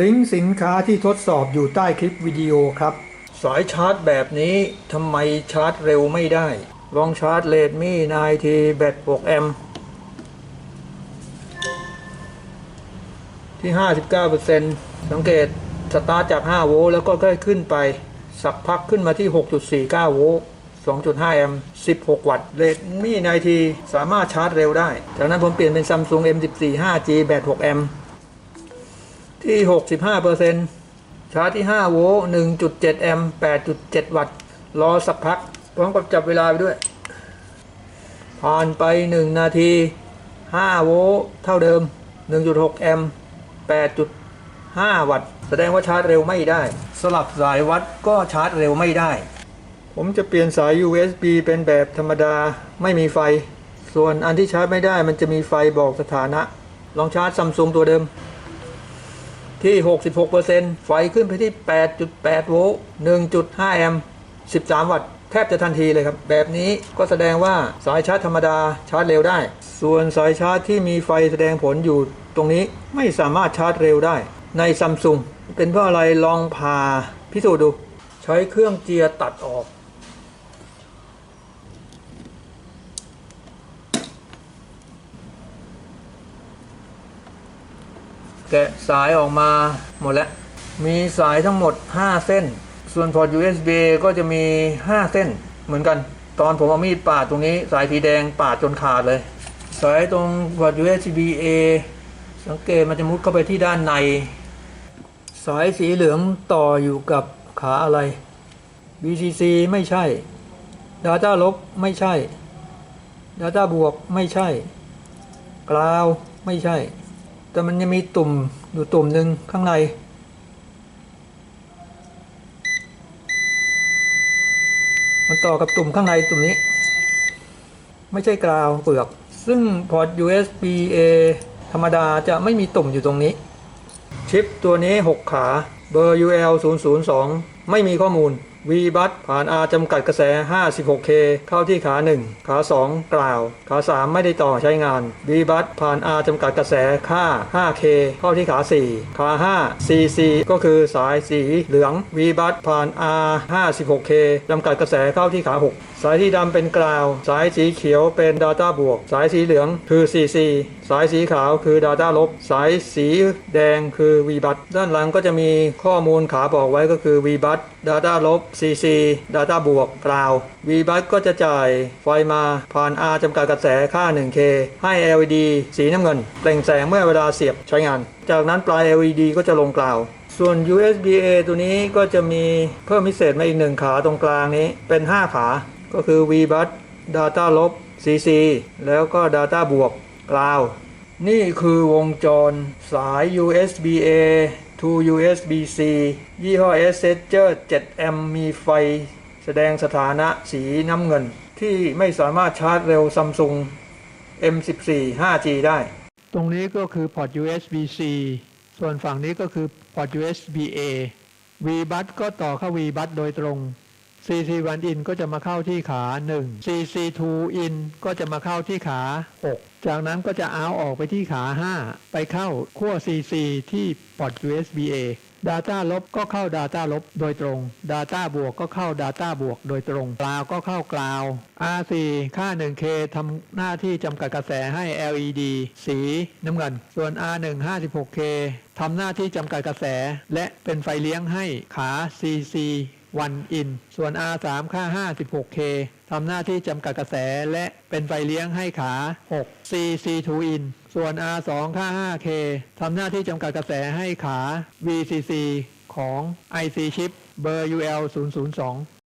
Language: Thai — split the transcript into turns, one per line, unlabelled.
ลิงก์สินค้าที่ทดสอบอยู่ใต้คลิปวิดีโอครับ สายชาร์จแบบนี้ทำไมชาร์จเร็วไม่ได้ ลองชาร์จเลดมี่นายทีแบต6แอมป์ที่ 59%สังเกตสตาร์ทจาก 5 โวลต์แล้วก็ค่อยขึ้นไป สักพักขึ้นมาที่ 6.49 โวลต์2.5 แอมป์ 16 วัตต์เลดมี่นายทีสามารถชาร์จเร็วได้ จากนั้นผมเปลี่ยนเป็น Samsung M14 5G แบต6แอมป์ ที่ 65%ชาร์จที่ 5 โวลต์ 1.7 แอมป์ 8.7 วัตต์ รอสักพัก พร้อมกับจับเวลาไปด้วย ผ่านไป 1 นาที 5 โวลต์เท่าเดิม 1.6 แอมป์ 8.5 วัตต์ แสดงว่าชาร์จเร็วไม่ได้ สลับสายวัดก็ชาร์จเร็วไม่ได้ ผมจะเปลี่ยนสาย USB เป็นแบบธรรมดา ไม่มีไฟ ส่วนอันที่ชาร์จไม่ได้มันจะมีไฟบอกสถานะ ลองชาร์จซัมซุงตัวเดิม ที่ 66%ไฟขึ้นไปที่ 8.8 โวลต์ 1.5 แอมป์ 13 วัตต์ แทบจะทันทีเลยครับ แบบนี้ก็แสดงว่าสายชาร์จธรรมดาชาร์จเร็วได้ ส่วนสายชาร์จที่มีไฟแสดงผลอยู่ตรงนี้ไม่สามารถชาร์จเร็วได้ ในซัมซุงเป็นเพราะอะไรลองพาพิสูจน์ดู ใช้เครื่องเจียร์ตัดออก แกะสายออกมาหมดแล้ว มีสายทั้งหมด 5 เส้น ส่วนพอร์ต USB ก็จะมี 5 เส้นเหมือนกัน ตอนผมเอามีดปาดตรงนี้ สายสีแดงปาดจนขาดเลย สายตรงพอร์ต USB A สังเกตมันจะมุดเข้าไปที่ด้านใน สายสีเหลืองต่ออยู่กับขาอะไร VCC ไม่ใช่ Data ลบไม่ใช่ Data บวกไม่ใช่กราวไม่ใช่ แต่มันยังมีตุ่มอยู่ตุ่มหนึ่งข้างใน มันต่อกับตุ่มข้างในตุ่มนี้ ไม่ใช่กราวเปลือก ซึ่งพอร์ต USB A ธรรมดาจะไม่มีตุ่มอยู่ตรงนี้ ชิปตัวนี้ 6 ขา เบอร์ UL 002ไม่มีข้อมูล V บัตผ่าน R จำกัดกระแส 56K เข้าที่ขา 1 ขา 2 กล่าว ขา 3 ไม่ได้ต่อใช้งาน V บัตผ่าน R จำกัดกระแสค่า 5K เข้าที่ขา 4 ขา 5 CC ก็คือสายสีเหลือง V บัตผ่าน R 56K จำกัดกระแสเข้าที่ขา 6 สายที่ดำเป็นกล่าว สายสีเขียวเป็น Data บวก สายสีเหลืองคือ CC สายสีขาวคือ Data ลบ สายสีแดงคือ V บัตด้านหลังก็จะมีข้อมูลขาบอกไว้ก็คือ V บัต Data ลบ CC Data บวกกล่าว V บัตก็จะจ่ายไฟมาผ่าน R จำกัดกระแสค่า 1K ให้ LED สีน้ำเงินเปล่งแสงเมื่อเวลาเสียบใช้งาน จากนั้นปลาย LED ก็จะลงกล่าวส่วน USB A ตัวนี้ก็จะมีเพิ่มพิเศษมาอีกหนึ่งขาตรงกลางนี้เป็น 5 ขา ก็คือ V บัต Data ลบ CC แล้วก็ Data บวกกล่าว นี่คือวงจรสาย USB A 2 USB C ยี่ห้อ s s e r 7แอมป์มีไฟ แสดงสถานะสีน้ำเงิน ที่ไม่สามารถชาร์จเร็วซัมซุง M14 5G ได้ ตรงนี้ก็คือพอร์ต USB C ส่วนฝั่งนี้ก็คือพอร์ต USB A V bus ก็ต่อเข้า V bus โดยตรง CC1 in ก็จะมาเข้าที่ขา 1 CC2 in ก็จะมาเข้าที่ขา 6 จากนั้นก็จะเอาออกไปที่ขา 5 ไปเข้าขั้ว CC ที่พอร์ต USB A Data ลบก็เข้า Data ลบโดยตรง Data บวกก็เข้า Data บวกโดยตรงกลาวก็เข้ากลาว R4 ค่า 1K ทำหน้าที่จำกัดกระแสให้ LED สีน้ำเงิน ส่วน R1 56K ทำหน้าที่จำกัดกระแส และเป็นไฟเลี้ยงให้ขา CC 1 in ส่วน R3 ค่า 56K ทำหน้าที่จำกัดกระแสและเป็นไฟเลี้ยงให้ขา 6 CC2 in ส่วน R2 ค่า 5K ทำหน้าที่จำกัดกระแสให้ขา VCC ของ IC chip เบอร์ UL 002